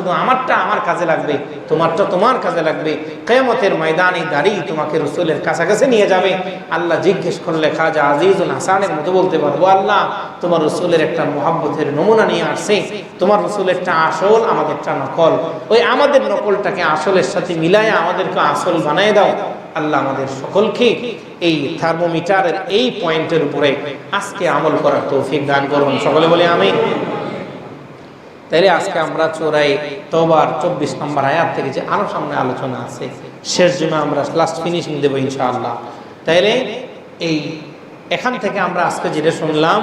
শুধু আমারটা আমার কাজে লাগবে, তোমারটা তোমার কাজে লাগবে। কেয়ামতের ময়দানে দাঁড়িয়ে তোমাকে রসুলের কাছাকাছি নিয়ে যাবে। আল্লাহ জিজ্ঞেস করলে, খাজা আজিজুল হাসানের মতো বলতে পারব, আল্লাহ, তোমার রসুলের একটা মোহাব্বতের নমুনা নিয়ে আসছে। তোমার রসুলেরটা আসল, আমাদেরটা নকল। ওই আমাদের নকলটাকে আসলের সাথে মিলায় আমাদেরকে আসল বানায় দাও। আল্লাহ আমাদের সকলকে এই থার্মোমিটারের এই পয়েন্টের উপরে আজকে আমল করার তৌফিক দান করুন। সকলে বলে আমি তাইলে আজকে আমরা চোরাই তোবার চব্বিশ নম্বর আয়াত থেকে যে আরও সামনে আলোচনা আছে, শেষ জন্য আমরা লাস্ট ফিনিশিং দেবো ইনশাআল্লাহ। তাইলে এই এখান থেকে আমরা আজকে যেটা শুনলাম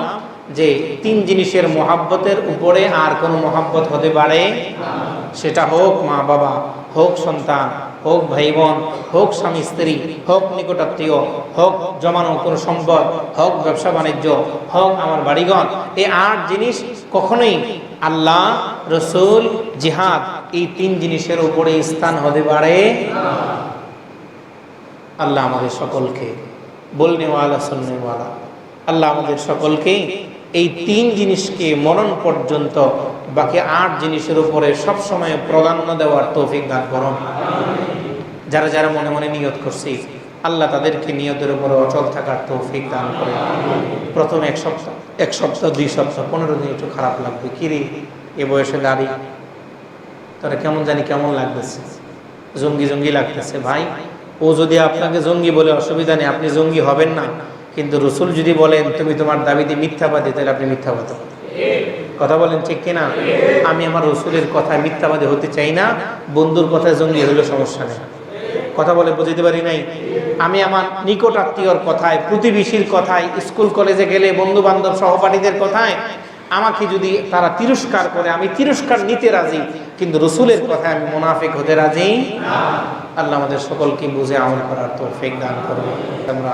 যে তিন জিনিসের মহাব্বতের উপরে আর কোনো মহাব্বত হতে পারে? সেটা হোক মা বাবা, হোক সন্তান, হোক ভাই বোন হোক স্বামী স্ত্রী, হোক নিকটাত্মীয়, হোক জমানো কোনো সম্পদ, হোক ব্যবসা বাণিজ্য, হোক আমার বাড়িগণ এই আট জিনিস কখনোই আল্লাহ, রসুল, জিহাদ, এই তিন জিনিসের উপরে স্থান হতে পারে আল্লাহ আমাদের সকলকে, বলনেওয়ালা, শুননেওয়ালা, আল্লাহ আমাদের সকলকে এই তিন জিনিসকে মরণ পর্যন্ত, বাকি আট জিনিসের উপরে সবসময় প্রাধান্য দেওয়ার তৌফিক দান করুন। যারা যারা মনে মনে নিয়ত করছি আল্লাহ তাদেরকে নিয়তের উপরে অচল থাকার তৌফিক দান করে। প্রথম এক সপ্তাহ এক সপ্তাহ, দুই সপ্তাহ, পনেরো দিন একটু খারাপ লাগবে। কিরে এ বয়সে দাঁড়ি তারা কেমন জানি কেমন লাগতেছে। জঙ্গি জঙ্গি লাগতেছে। ভাই, ও যদি আপনাকে জঙ্গি বলে অসুবিধা নেই, আপনি জঙ্গি হবেন না। কিন্তু রসুল যদি বলেন, তুমি তোমার দাবিতে মিথ্যাবাদী তাহলে আপনি মিথ্যাবাদী। কথা বলেন ঠিক কিনা? আমি আমার রসুলের কথায় মিথ্যাবাদী হতে চাই না। বন্ধুর কথায় জঙ্গি হলে সমস্যা নেই। কথা বলে বুঝতে পারি নাই? আমি আমার নিকট আত্মীয়র কথায়, প্রতিবেশীর কথায়, স্কুল কলেজে গেলে বন্ধু বান্ধব সহপাঠীদের কথায় আমাকে যদি তারা তিরস্কার করে, আমি তিরস্কার নিতে রাজি, কিন্তু রসুলের কথায় আমি মুনাফেক হতে রাজি আল্লাহ আমাদের সকলকে বুঝে আমল করার তো ফেক দান করব আমরা